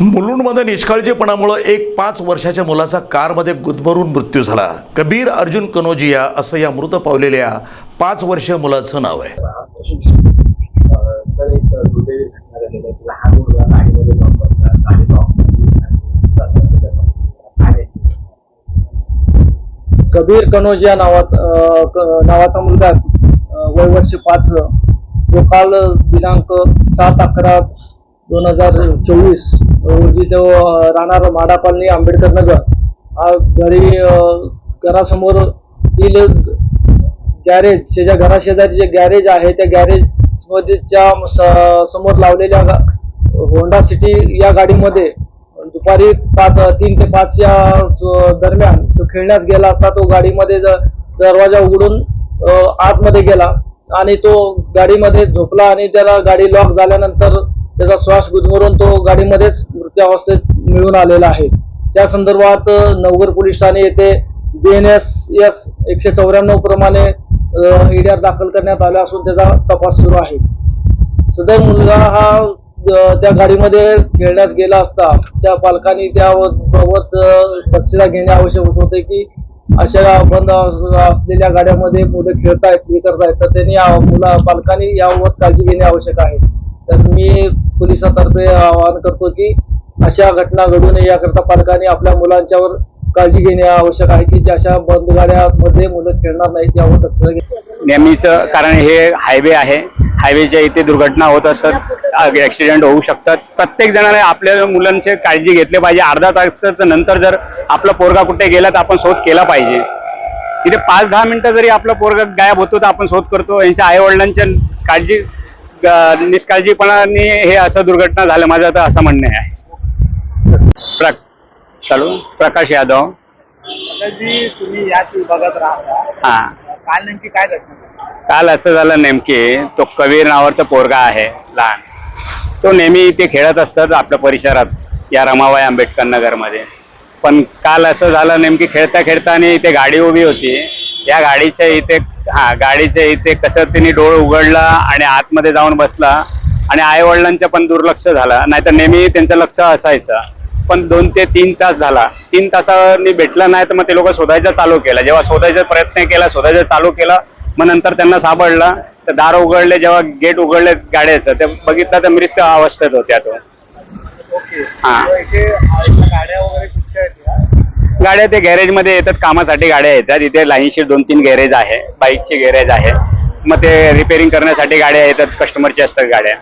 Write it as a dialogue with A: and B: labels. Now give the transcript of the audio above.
A: मुलुंडमध्ये निष्काळजीपणामुळं एक पाच वर्षाच्या मुलाचा कारमध्ये गुदमरून मृत्यू झाला. कबीर अर्जुन कनोजिया असं या मृत पावलेल्या पाच वर्षीय मुलाचं नाव आहे.
B: लहान मुलगा
C: कबीर कनोजिया नावाचा क- नावाचा मुलगा वय वर्ष पाच तो काल दिनांक सात अकरा दोन हजार चोवीस रोजी तो राहणार माडा कॉलनी आंबेडकर नगर. हा घरी घरासमोर तील गॅरेज त्याच्या घराशेजारी जे गॅरेज आहे त्या गॅरेजमध्येच्या स- समोर लावलेल्या होंडा सिटी या गाडीमध्ये दुपारी पाच तीन ते पाच या दरम्यान तो खेळण्यास गेला असता तो गाडीमध्ये ज- दरवाजा उघडून आतमध्ये गेला आणि तो गाडीमध्ये झोपला आणि त्याला गाडी लॉक झाल्यानंतर त्याचा श्वास गुदमरून तो गाडीमध्येच मृत्यावस्थेत मिळून आलेला आहे. त्या संदर्भात नवगर पोलीस ठाणे येथे बी एन एस एस एकशे चौऱ्याण्णव प्रमाणे ईडीआर दाखल करण्यात आला असून त्याचा तपास सुरू आहे. सदर मुलगा हा त्या गाडीमध्ये खेळण्यास गेला असता त्या पालकांनी त्याबाबत अ, दक्षता घेणे आवश्यक होत होते की अशा बंद असलेल्या गाड्यामध्ये मुलं खेळतायत हे करतायत. तर त्यांनी मुला पालकांनी याबाबत काळजी घेणे आवश्यक आहे. तर मी पोलिसातर्फे आवाहन करतो की अशा घटना घडू नये. याकरता पालकांनी आपल्या मुलांच्यावर काळजी घेणे आवश्यक आहे की अशा बंद गाड्यामध्ये मुलं खेळणार नाहीत यावर लक्ष
D: नेहमीचं कारण हे हायवे आहे. हायवेच्या इथे दुर्घटना होत असतात ऍक्सिडेंट होऊ शकतात. प्रत्येक जणाने आपल्या मुलांची काळजी घेतली पाहिजे. अर्धा तास नंतर जर आपला पोरगा कुठे गेला तर आपण शोध केला पाहिजे. तिथे पाच दहा मिनिटं जरी आपला पोरगा गायब होतो तर आपण शोध करतो. यांच्या आईवडिलांच्या काळजी निष्काळजीपणाने हे असं दुर्घटना झालं. माझं तर असं म्हणणं आहे. प्र चालू? प्रकाश यादव.
C: जी तुम्ही याच विभागात राहता.
D: हा.
C: काल नेमकी काय घटना
D: काल असं झालं नेमके तो कबीर नावाचा पोरगा आहे लहान. तो नेहमी इथे खेळत असतात आपल्या परिसरात या रमाबाई आंबेडकर नगरमध्ये. पण काल असं झालं नेमकी खेळता खेळता आणि इथे गाडी उभी होती. या गाडीच्या इथे हा गाडीच्या इथे कसं त्यांनी डोळ उघडला आणि आतमध्ये जाऊन बसला आणि आई वडिलांचं पण दुर्लक्ष झालं. नाहीतर नेहमी त्यांचं लक्ष असायचं. पण दोन ते तीन तास झाला. तीन तासांनी भेटलं नाही तर मग ते लोक शोधायचं चालू केलं. जेव्हा शोधायचा प्रयत्न केला शोधायचं चालू केलं मग नंतर त्यांना सापडलं. तर दार उघडले जेव्हा गेट उघडले गाड्याचं ते बघितलं तर मृत्यू अवस्थेत होत्या तो. हा.
C: गाड्या
D: ते गॅरेजमध्ये येतात कामासाठी गाड्या येतात. इथे लाईनशीर दोन तीन गॅरेज आहे बाईकचे गॅरेज आहे. मग ते रिपेरिंग करण्यासाठी गाड्या येतात कस्टमरच्या असतात गाड्या.